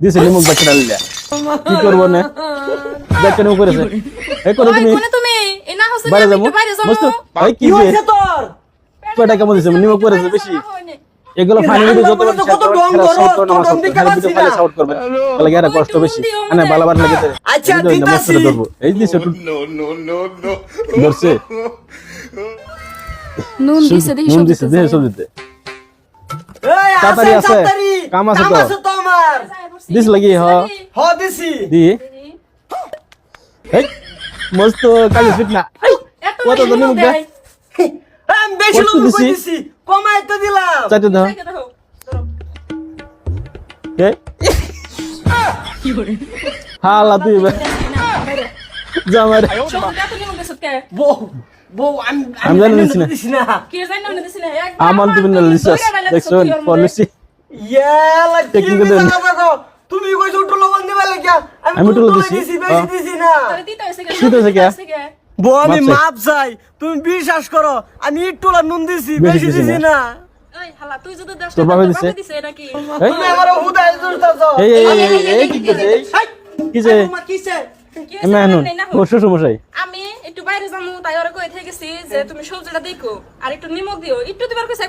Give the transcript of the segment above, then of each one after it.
দিছে নিমুখ বাচ্চা ডালিলা। কি করব না? নিমুখ করেছে এই করো তুমি ওই, কোনে তুমি? এ না হচ্ছে বাইরে যাব? মস্ত ভাই কি হয়েছে তোর? কয়টা কেমন দিছে নিমুখ করেছে বেশি। এগুলো ফানি ভিডিও যত রান্না করে তো কত ডং করো, তো ডং দিতে পারছি না। সাউট করবে। তাহলে গেরা কষ্ট বেশি? মানে বালা বার লাগে আচ্ছা। ধরবো। এই দিছে একটু ধরছে। নুন দিছে দেখি নুন সব দিছে দেহে সবজিতে এই, তাড়াতাড়ি আছে। কাম আছে তো। আছে তো আমার। দিস লাগি হ হ দিছি দি এই মস্ত কালি ফিট না এই, এত কত নিমুখ দেয়। দেয় আমি বেশি লোক দিছি? দিছি কমাই তো দিলাম চাইতে দাও দেখো, ধরো। এই হালা তুই বে। জামাই রে। সবজিটা এত নিমুখ দিছো কে? বউ বউ আমি আমি জানি দিছি না। কি জানি আমান তুমি না লিসাস দেখছ কি? পলিসি ইয়ালা কি Technical দেন। তুমি কইছো দিবা লাগিয়া আমি দিছি। দিছি বেশি। দিছি না তোরে দিতে হইছে কে? দিতে হইছে কে? দিতে হইছে কে? বউ আমি মাপ চাই। তুমি বিশ্বাস করো আমি একটু নুন দিছি বেশি দিছি না। তোর দিছে? এই এই এই এই, কি করছে কি যে কি আমি একটু বাইরে যাব তাই ওরা কই থেকে গেছি যে তুমি সবজিটা দেখো আর একটু নিমক দিও একটু দিবার কইছে।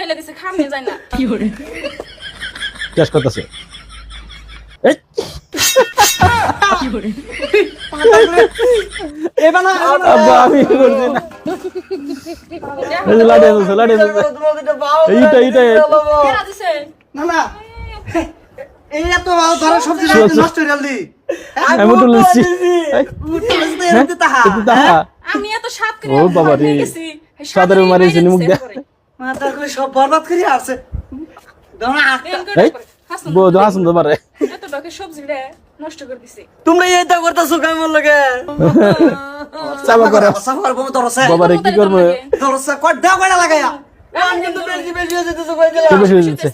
ঢেলে দিছে খামে যায় না টেস্ট করতেছে। কেরা আমি এত স্বাদ ও বাবা রে। সাদের মারিয়েছে, নিমক দেয়া। মাথা করে সব বরবাদ করে আসছে। দেখো না এই বউ তো হাসুন তো নষ্ট করে দিছে। তোমরা করতেছো লাগে? করে। সাফার কি করব? কট আমি কিন্তু বেশি বেশি হয়ে যেতেছো কই দিলাম বেশি হয়ে যাচ্ছে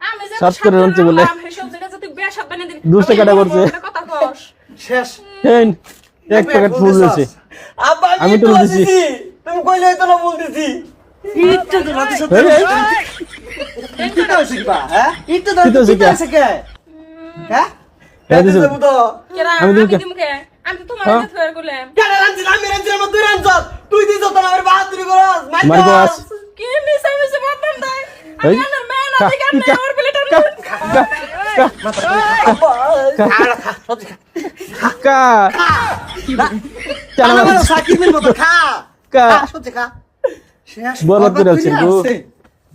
আমি যে সাত করে রাঁধছে বলে। সবজিটা যদি বেশাব বানিয়ে দিবি দুশো টাকা করছে। কথা কস। শেষ। এই, এক প্যাকেট ফুল দিয়েছে আমি আমি তো তো দিছি। তুমি কইলে তো না বলতেছি। ইটটা তো রাতে ইটটা হইছে কিবা হ্যাঁ ইটটা তো কি তো হইছে ইটটা হইছে কে হ্যাঁ? তো কেরা আমি আমি দিমু কে? আমি তো তোমার হ্যাঁ? কাছে ফের করলাম। কেন আমি তুই তুই দিছ তো আমার বাহাদুরি করস মারি কি বদনাম আমার মেয়ে না আমার প্লেটার।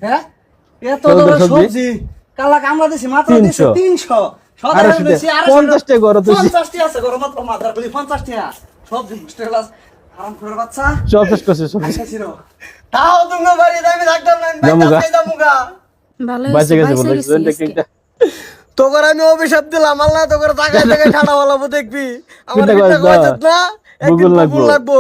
হ্যাঁ তিনশো। 300 আড়াইশো সাধারণ দিছি টাকা। পঞ্চাশ টাকা গরম তো দিছি। পঞ্চাশ টাকা আছে গরম মাথার গুলি পঞ্চাশ টাকা সবজি নষ্ট আরাম করে বাচ্চা। সব করছে সব আইসা ছিল তাও তুমি বাড়ি আমি থাকতাম না জামুগা। বাইরে যামুগা ভালো বাঁচে গেছে বলে তোকর আমি অভিশাপ দিলাম আল্লাহ তোকর টাকা টাকা ঠাড়া বলাবো দেখবি। আমার না একদিন লাগবো।